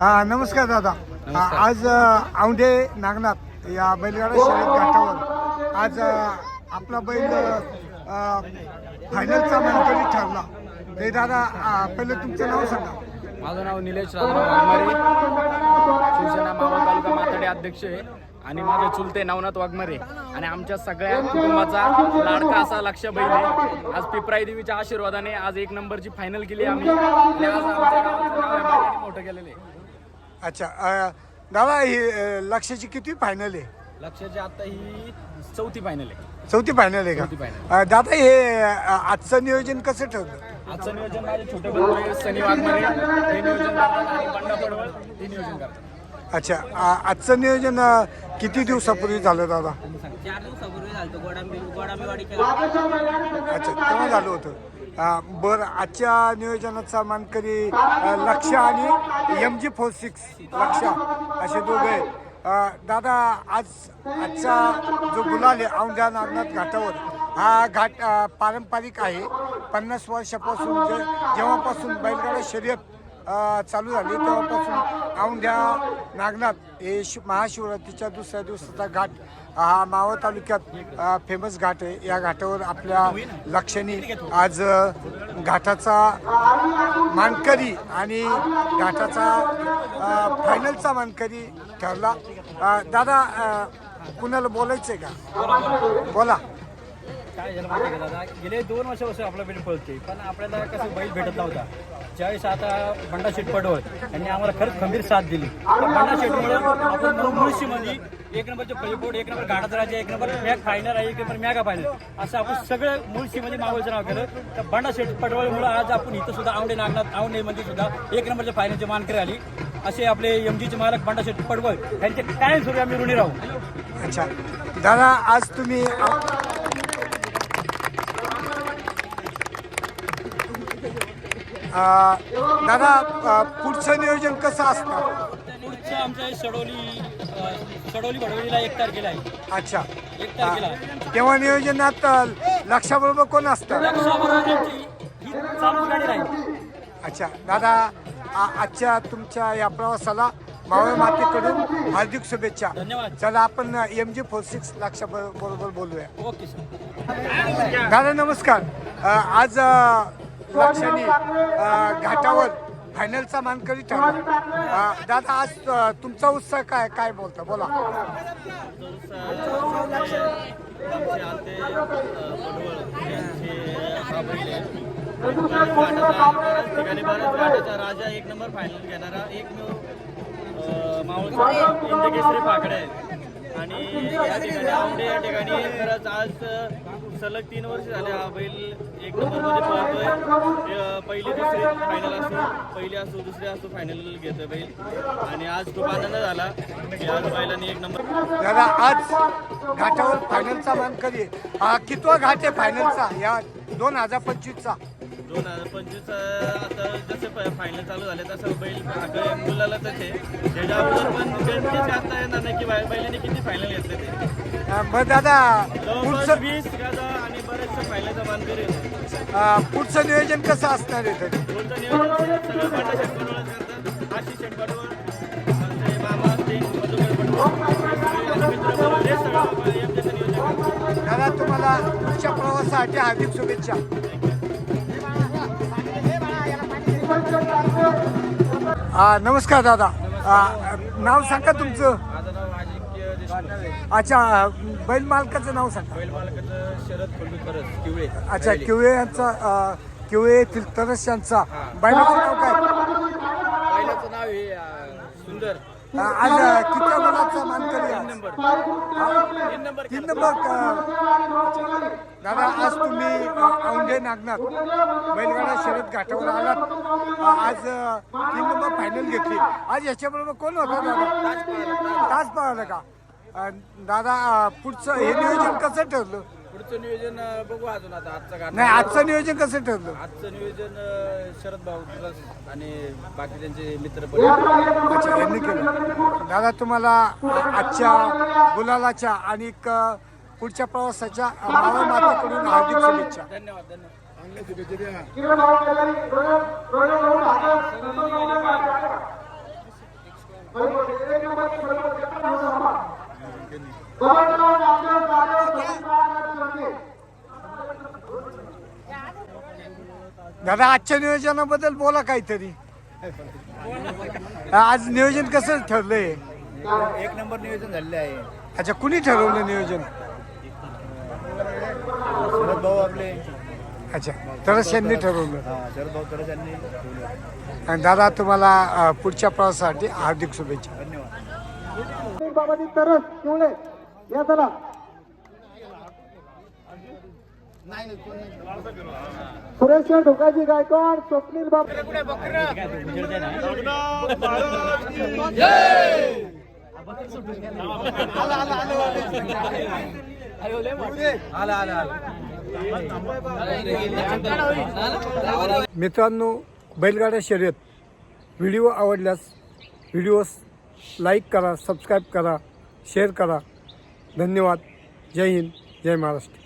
हा. नमस्कार दादा. हा, आज औंढे नागनाथ या बैलगाडा शर्यत घाटावर आज आपला बैल फायनलचा मानकरी ठरला. ते दादा पहिलं तुमचं नाव सांगा. माझं नाव निलेश वाघमारे शिवसेना मावळ तालुका माथाडे अध्यक्ष आहे. आणि माझे चुलते नवनाथ वाघमारे आणि आमच्या सगळ्या कुटुंबाचा लाडका असा लक्ष बैल आज पिपराई देवीच्या आशीर्वादाने आज एक नंबरची फायनल केली आम्ही. मोठं केलेलं. अच्छा दादा ही लक्षाची किती फायनल आहे? लक्षाची आता ही चौथी फायनल आहे. चौथी फायनल आहे का? दादा हे आजचं नियोजन कसं ठरलं? आजचं नियोजन माझे छोटे बंधू आहे, सनी वाघमारे. हे नियोजन करतात आणि बंडा पडवळ हे नियोजन करतात. अच्छा आजचं नियोजन किती दिवसापूर्वी झालं दादा? चार दिवसापूर्वी झालं गोडांबी गोडांबीवाडी केला अच्छा तेव्हा झालं होतं. बरं आजच्या नियोजनाचा मानकरी लक्ष आणि एम जी फोर सिक्स लक्ष असे दोघे. दादा आज आजचा जो गुलाल आहे औंढा नागनाथ घाटावर हा घाट पारंपरिक आहे. पन्नास वर्षापासून जे जेव्हापासून बैलगाडा शर्यत चालू झाली. तेव्हापासून औंढ्या नागनाथ हे शिव महाशिवरात्रीच्या दुसऱ्या दिवसाचा घाट हा मावळ तालुक्यात फेमस घाट आहे. या घाटावर आपल्या लक्षणी आज घाटाचा मानकरी आणि घाटाचा फायनलचा मानकरी ठरला. दादा कुणाला बोलायचं आहे का? बोला. काय झालं माहिती का दादा? गेले दोन वर्षापासून आपला बैल पळते पण आपल्याला कसं बैल भेटत नव्हता. ज्यावेळेस आता बंडा शेट पडवळ यांनी आम्हाला खरंच खंबीर साथ दिली. बंडा शेटमुळे आपण मुळशीमध्ये एक नंबरचे पैपोट एक नंबर गाडाचा राजा एक नंबर मॅग फायनल आहे एक नंबर मॅगा फायनल असं आपण सगळं मुळशीमध्ये मावळचं नाव केलं. तर बंडा शेठ पडवळमुळे आज आपण इथं सुद्धा आवडे नागनाथ आवडेमध्ये सुद्धा एक नंबरच्या फायनलची मानकरी आली. असे आपले एमजीचे मालक बंडा शेट पडवळ यांचे काय सुरू आम्ही ऋणी राहू. अच्छा. दादा आज तुम्ही दादा पुढचं नियोजन कसं असणार? पुढचं आमचं सडोली अ, सडोली भडवलीला एक तारखेला आहे. अच्छा. एक तारखेला. तेव्हा नियोजनात लक्षाबरोबर कोण असतं? लक्षाबरोबर आमची ही चालूच गाडी राहील. अच्छा. दादा आ- आजच्या तुमच्या या प्रवासाला मावळ मातेकडून हार्दिक शुभेच्छा. धन्यवाद. चला आपण एम जी फोर सिक्स लक्षा बरोबर बोलूया. ओके सर दादा नमस्कार. अ, आज अ, लक्षाने अ, घाटावर फायनलचा मानकरी ठरला. दादा आज तुमचा उत्साह काय काय बोलता? बोला. राजा एक नंबर फायनल घेणारा एकमेव मावळचा इंदकेसरी पाकडे आहे आणि या ठिकाणी या ठिकाणी खरंच आज सलग तीन वर्ष झाले हा बैल अ, पहिली दुसरी फायनल असो पहिली असो दुसरी असो फायनल घेतोय बैल. आणि आज खूप आनंद झाला की आज बैलांनी एक नंबर दादा आज घाटावर फायनलचा आहे. हा कितवा घाट आहे फायनलचा? या दोन हजार पंचवीसचा. दोन हजार पंचवीस आता जसे फायनल चालू झाले तसं बैल मुलाला तसे त्याच्या अगोदर पण गणपतीचे आता येणार नाही की बैलांनी किती फायनल घेतले ते. मग दादा वीस गाजा पुढचं नियोजन कसं असणार आहे तरी? करतात. दादा तुम्हाला पुढच्या प्रवासासाठी हार्दिक शुभेच्छा. आ, नमस्कार दादा. आ, नाव सांगा तुमचं माझं नाव अजिंक्य देशमुख अच्छा बैल मालकाचं नाव सांगा. बैल मालकाचं शरद खंडूकरच किवळे. अच्छा किवे यांचा आ, किवे येथील तरस यांचा. बैलाचं नाव काय? बैलाचं नाव हे सुंदर. आज किती मुलाचा मानकरी आहे? नंबर? तीन नंबर तीन नंबर का? दादा आज तुम्ही अ, औंढे नागनाथ बैलगाडा शर्यत घाटावर आलात. अ, आज अ, तीन नंबर फायनल घेतली. आज याच्याबरोबर कोण होता दादा? तास पाहिलं का? दादा पुढचं हे नियोजन कसं ठरलं? पुढचं नियोजन बघू अजून आता आजचा गाठ नाही आजचं नियोजन कसं ठरलं? आजचं नियोजन शरद भाऊ आणि बाकी त्यांचे मित्र पण अच्छा यांनी केलं. दादा तुम्हाला आजच्या गुलालाच्या आणि पुढच्या प्रवासाच्या मावळ मातेकडून हार्दिक शुभेच्छा. धन्यवाद धन्यवाद. दादा आजच्या नियोजनाबद्दल बोला काहीतरी. आज नियोजन कसं ठरलंय? एक नंबर नियोजन झालेले आहे. अच्छा कुणी ठरवलं नियोजन? शरद भाऊ आपले. अच्छा तरच यांनी ठरवलं. शरद भाऊ तर त्यांनी आणि दादा तुम्हाला अ, पुढच्या प्रवासासाठी हार्दिक शुभेच्छा. धन्यवाद. बाबाजी तरस शिवले या चला. सुरेश ढोकाजी गायकवाड स्वप्नील मित्रांनो बैलगाड्या शर्यत. व्हिडिओ आवडल्यास व्हिडिओस लाईक करा सबस्क्राईब करा शेअर करा. धन्यवाद. जय हिंद जय महाराष्ट्र.